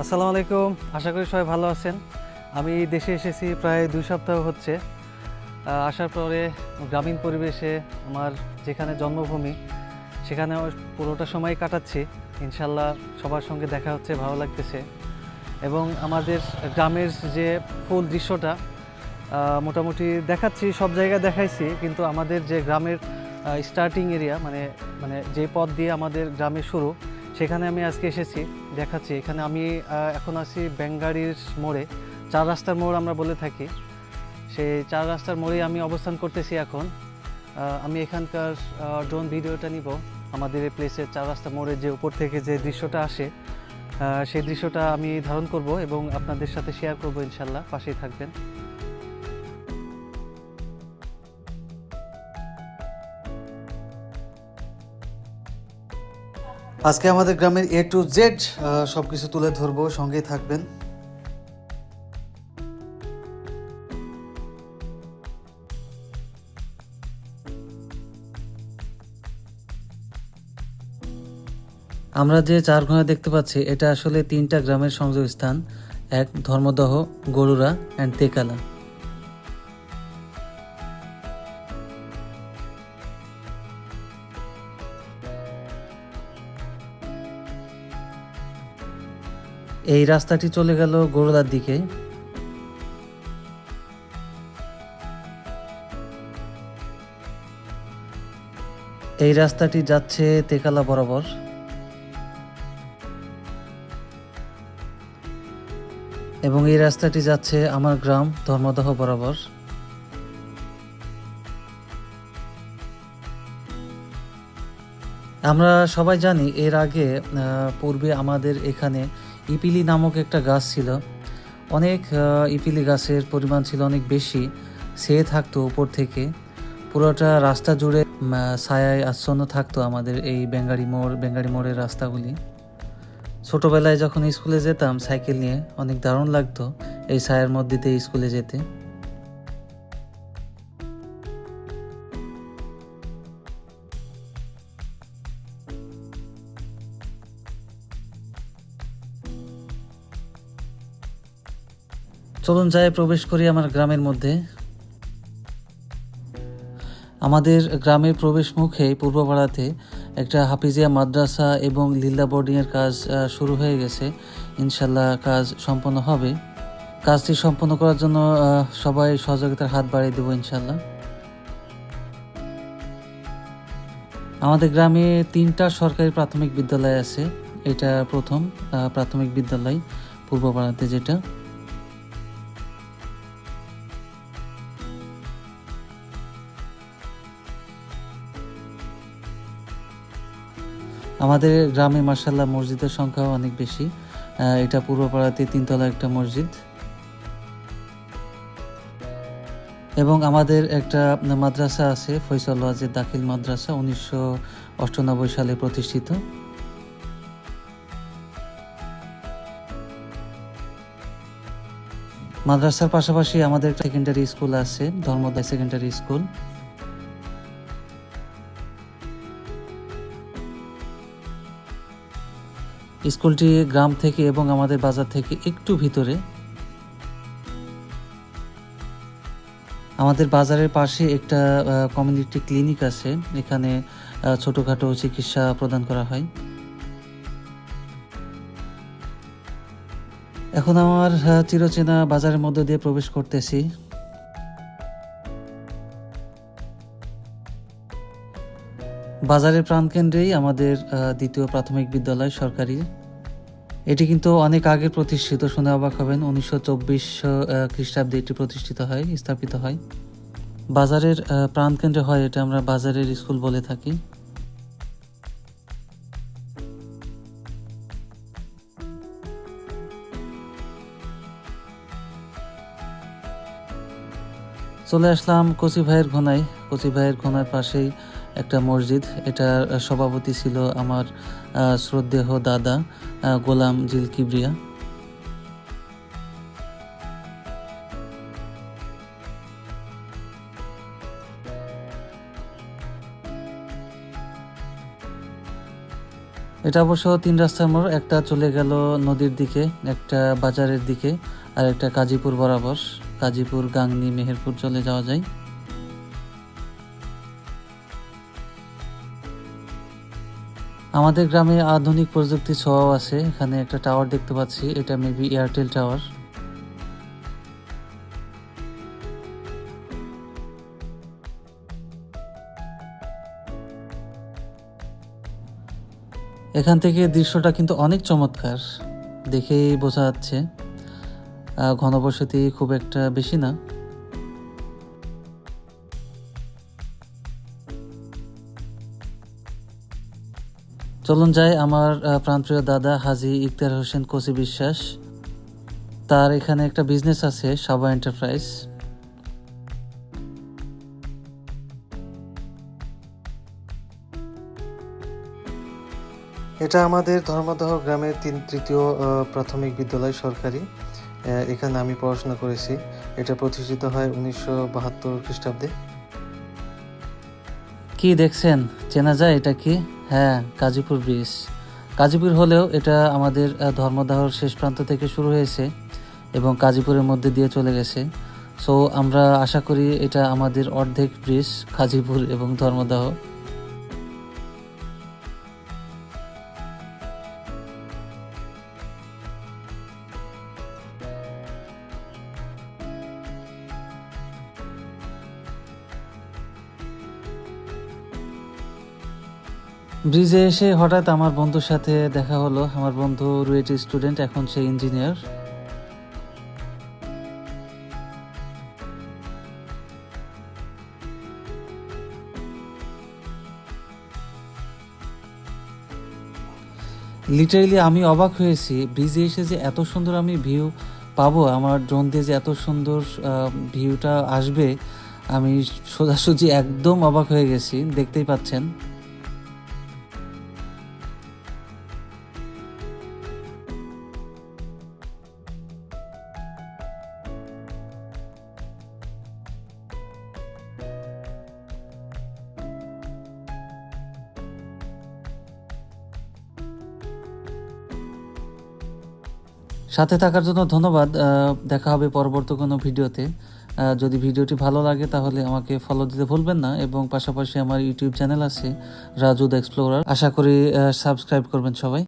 আসসালামু আলাইকুম। আশা করি সবাই ভালো আছেন। আমি দেশে এসেছি প্রায় দুই সপ্তাহ হচ্ছে। আসার পরে গ্রামীণ পরিবেশে আমার যেখানে জন্মভূমি, সেখানে পুরোটা সময় কাটাচ্ছি। ইনশাল্লাহ সবার সঙ্গে দেখা হচ্ছে, ভালো লাগতেছে। এবং আমাদের গ্রামের যে ফুল দৃশ্যটা মোটামুটি দেখাচ্ছি, সব জায়গায় দেখাইছি। কিন্তু আমাদের যে গ্রামের স্টার্টিং এরিয়া মানে মানে যে পথ দিয়ে আমাদের গ্রামে শুরু সেখানে আমি আজকে এসেছি, দেখাচ্ছি। এখানে আমি এখন আছি বেঙ্গাড়ির মোড়ে। চার রাস্তার মোড় আমরা বলে থাকি। সেই চার রাস্তার মোড়ে আমি অবস্থান করতেছি এখন। আমি এখানকার ড্রোন ভিডিওটা নিব। আমাদের এই প্লেসের চার রাস্তা মোড়ে যে উপর থেকে যে দৃশ্যটা আসে সেই দৃশ্যটা আমি ধারণ করব এবং আপনাদের সাথে শেয়ার করব ইনশাল্লাহ। পাশেই থাকবেন। আজকে আমাদের গ্রামের এ টু জেড সব কিছু তুলে ধরবো, সঙ্গেই থাকবেন। আমরা যে চার চারঘোনা দেখতে পাচ্ছি, এটা আসলে তিনটা গ্রামের সংযোগ স্থান এক ধর্মদহ, গরুরা অ্যান্ড তেকালা। এই রাস্তাটি চলে গেল গরুদার দিকে। এই রাস্তাটি যাচ্ছে তেকালা বরাবর। এবং এই রাস্তাটি যাচ্ছে আমার গ্রাম ধর্মদহ বরাবর। আমরা সবাই জানি এর আগে পূর্বে আমাদের এখানে ইপিলি নামক একটা গাছ ছিল। অনেক ইপিলি গাছের পরিমাণ ছিল অনেক বেশি। সে থাকতো উপর থেকে। পুরোটা রাস্তা জুড়ে ছায়ায় আচ্ছন্ন থাকতো আমাদের এই বেঙ্গারি মোড়, বেঙ্গারি মোড়ের রাস্তাগুলি। ছোটোবেলায় যখন স্কুলে যেতাম সাইকেল নিয়ে, অনেক দারুণ লাগতো এই ছায়ার মধ্যে দিয়ে স্কুলে যেতে। চলুন যাই প্রবেশ করি আমার গ্রামের মধ্যে। আমাদের গ্রামের প্রবেশ মুখে পূর্বপাড়াতে একটা হাফিজিয়া মাদ্রাসা এবং লিল্লা বোর্ডিংয়ের কাজ শুরু হয়ে গেছে। ইনশাল্লাহ কাজ সম্পন্ন হবে। কাজটি সম্পন্ন করার জন্য সবাই সহযোগিতার হাত বাড়িয়ে দেবো ইনশাল্লাহ আমাদের গ্রামে তিনটা সরকারি প্রাথমিক বিদ্যালয় আছে। এটা প্রথম প্রাথমিক বিদ্যালয় পূর্বপাড়াতে যেটা। আমাদের গ্রামে মার্শাল্লাহ মসজিদের সংখ্যাও অনেক বেশি। এটা পূর্বপাড়াতে তিনতলা একটা মসজিদ। এবং আমাদের একটা মাদ্রাসা আছে ফৈসল ওয়াজেদ দাখিল মাদ্রাসা, উনিশশো অষ্টানব্বই সালে প্রতিষ্ঠিত। মাদ্রাসার পাশাপাশি আমাদের সেকেন্ডারি স্কুল আছে, ধর্মদায় সেকেন্ডারি স্কুল স্কুলটি গ্রাম থেকে এবং আমাদের বাজার থেকে একটু ভিতরে। আমাদের বাজারের পাশে একটা কমিউনিটি ক্লিনিক আছে। এখানে ছোটোখাটো চিকিৎসা প্রদান করা হয়। এখন আমার চিরচেনা বাজারের মধ্য দিয়ে প্রবেশ করতেছি। বাজারের প্রাণকেন্দ্রেই আমাদের দ্বিতীয় প্রাথমিক বিদ্যালয় সরকারি। এটি কিন্তু অনেক আগে প্রতিষ্ঠিত, শুনে অবাক হবেন। উনিশশো চব্বিশ খ্রিস্টাব্দে এটি প্রতিষ্ঠিত হয়, স্থাপিত হয়। বাজারের প্রাণকেন্দ্রে হয় এটা আমরা বাজারের স্কুল বলে থাকি। চলে আসলাম কচি ভাইয়ের ঘোনায় কচি ভাইয়ের ঘোনার পাশেই একটা মসজিদ। আহ, সভাপতি ছিল আমার আহ, শ্রদ্ধেয় দাদা গোলাম জিল কিবরিয়া। এটা অবশ্য তিন রাস্তার মোড়। একটা চলে গেল নদীর দিকে একটা বাজারের দিকে আর একটা কাজীপুর বরাবর। কাজীপুর গাংনি মেহেরপুর চলে যাওয়া যায়। আমাদের গ্রামে আধুনিক প্রযুক্তির ছোঁয়াও আছে। এখানে একটা টাওয়ার দেখতে পাচ্ছি। এটা মেবি এয়ারটেল টাওয়ার এখান থেকে দৃশ্যটা কিন্তু অনেক চমৎকার। দেখেই বোঝা যাচ্ছে। ঘনবসতি খুব একটা বেশি না। চলুন যাই আমার প্রাণপ্রিয় দাদা হাজি ইকতার হোসেন কোসি বিশ্বাস। তার এখানে একটা বিজনেস আছে সাবা এন্টারপ্রাইজ এটা আমাদের ধর্মদহ গ্রামের তিন তৃতীয় প্রাথমিক বিদ্যালয় সরকারি। এখানে আমি পড়াশোনা করেছি। এটা প্রতিষ্ঠিত হয় উনিশশো বাহাত্তর খ্রিস্টাব্দে। কি দেখছেন? চেনা যায় এটা কি? হ্যাঁ কাজীপুর ব্রিজ কাজীপুর হলেও এটা আমাদের ধর্মদাহর শেষ প্রান্ত থেকে শুরু হয়েছে এবং কাজীপুরের মধ্যে দিয়ে চলে গেছে। সো আমরা আশা করি এটা আমাদের অর্ধেক ব্রিজ কাজীপুর এবং ধর্মদাহ। ব্রিজে এসে হঠাৎ আমার বন্ধুর সাথে দেখা হলো। আমার বন্ধু রুয়েট স্টুডেন্ট, এখন সে ইঞ্জিনিয়ার। লিটারেলি আমি অবাক হয়েছি, ব্রিজে এসে যে এত সুন্দর আমি ভিউ পাবো, আমার ড্রোন দিয়ে যে এত সুন্দর ভিউটা আসবে, আমি সোজাসুজি একদম অবাক হয়ে গেছি, দেখতেই পাচ্ছেন। সাথে থাকার জন্য ধন্যবাদ। দেখা হবে পরবর্তী কোনো ভিডিওতে। যদি ভিডিওটি ভালো লাগে তাহলে আমাকে ফলো দিতে ভুলবেন না এবং পাশাপাশি আমার ইউটিউব চ্যানেল আছে রাজুদ এক্সপ্লোরার। আশা করি সাবস্ক্রাইব করবেন সবাই।